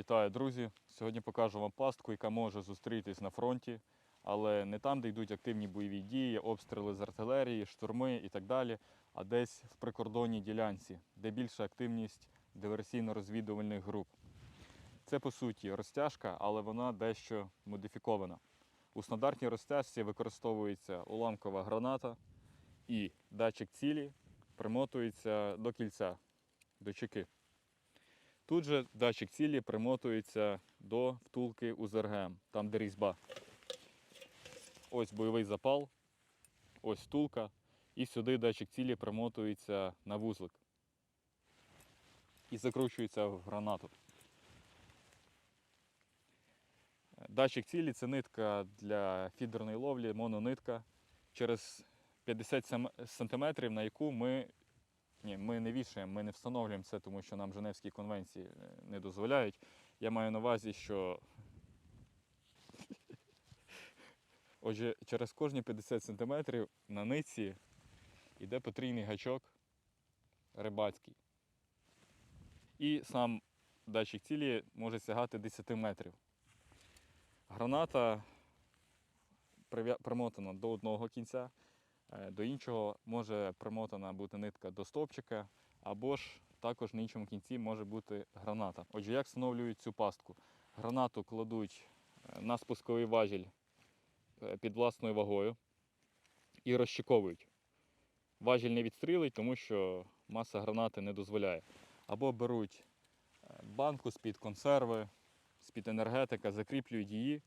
Вітаю, друзі! Сьогодні покажу вам пастку, яка може зустрітись на фронті, але не там, де йдуть активні бойові дії, обстріли з артилерії, штурми і так далі, а десь в прикордонній ділянці, де більша активність диверсійно-розвідувальних груп. Це по суті розтяжка, але вона дещо модифікована. У стандартній розтяжці використовується уламкова граната і датчик цілі примотується до кільця, до чеки. Тут же датчик цілі примотується до втулки УЗРГМ, там де різьба. Ось бойовий запал, ось втулка, і сюди датчик цілі примотується на вузлик і закручується в гранату. Датчик цілі це нитка для фідерної ловлі, мононитка через 50 см, на яку ми ні, ми не вішаємо, ми не встановлюємо це, тому що нам Женевські конвенції е, не дозволяють. Я маю на увазі, що Отже, через кожні 50 см на ниці йде потрійний гачок рибацький. І сам датчик цілі може сягати 10 метрів. Граната примотана до одного кінця, До іншого може примотана бути нитка до стовпчика, або ж також на іншому кінці може бути граната. Отже, як встановлюють цю пастку? Гранату кладуть е, на спусковий важіль е, під власною вагою і розчековують. Важіль не відстрілить, тому що маса гранати не дозволяє. Або беруть е, банку з-під консерви, з-під енергетика, закріплюють її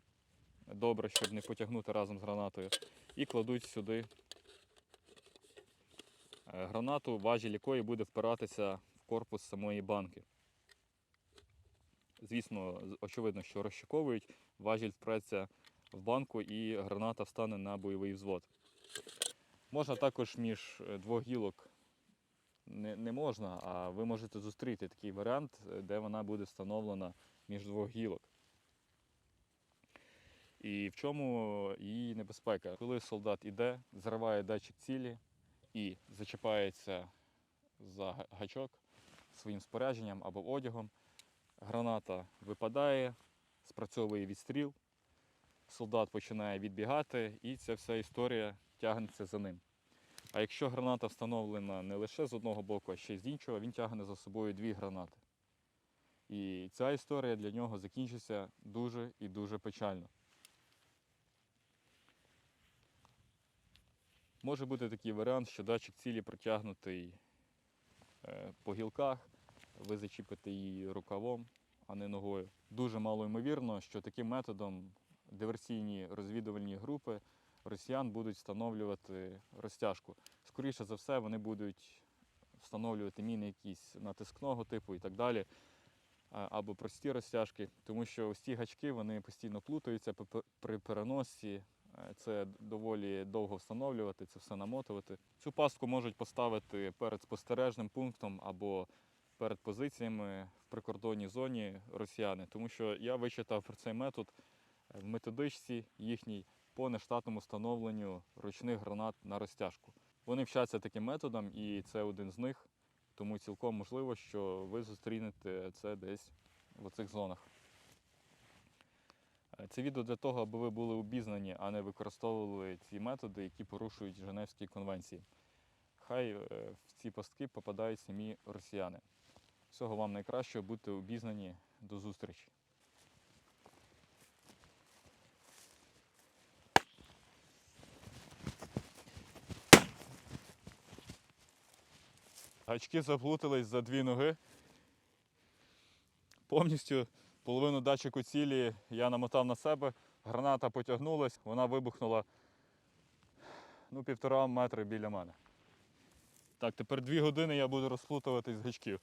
добре, щоб не потягнути разом з гранатою, і кладуть сюди е, гранату, важіль якої буде впиратися в корпус самої банки. Звісно, очевидно, що розчековують, важіль впреться в банку і граната встане на бойовий взвод. Можна також між е, двох гілок не, не можна, а ви можете зустріти такий варіант, е, де вона буде встановлена між двох гілок. І в чому її небезпека? Коли солдат іде, зриває датчик цілі і зачіпається за гачок своїм спорядженням або одягом, граната випадає, спрацьовує відстріл, солдат починає відбігати, і ця вся історія тягнеться за ним. А якщо граната встановлена не лише з одного боку, а ще й з іншого, він тягне за собою дві гранати. І ця історія для нього закінчиться дуже і дуже печально. Може бути такий варіант, що датчик цілі протягнутий е, по гілках, ви зачіпите її рукавом, а не ногою. Дуже мало ймовірно, що таким методом диверсійні розвідувальні групи росіян будуть встановлювати розтяжку. Скоріше за все, вони будуть встановлювати міни якісь натискного типу і так далі, або прості розтяжки, тому що ось ці гачки вони постійно плутаються при переносі. Це доволі довго встановлювати, це все намотувати. Цю пастку можуть поставити перед спостережним пунктом або перед позиціями в прикордонній зоні росіяни, тому що я вичитав про цей метод в методичці їхній по нештатному встановленню ручних гранат на розтяжку. Вони вчаться таким методом, і це один з них, тому цілком можливо, що ви зустрінете це десь в оцих зонах. Це відео для того, аби ви були обізнані, а не використовували ці методи, які порушують Женевські конвенції. Хай е, в ці пастки попадають самі росіяни. Всього вам найкращого, будьте обізнані. До зустрічі. Гачки заплутались за дві ноги. Повністю половину датчику цілі я намотав на себе, граната потягнулась, вона вибухнула ну, півтора метри біля мене. Так, тепер дві години я буду розплутуватись з гачків.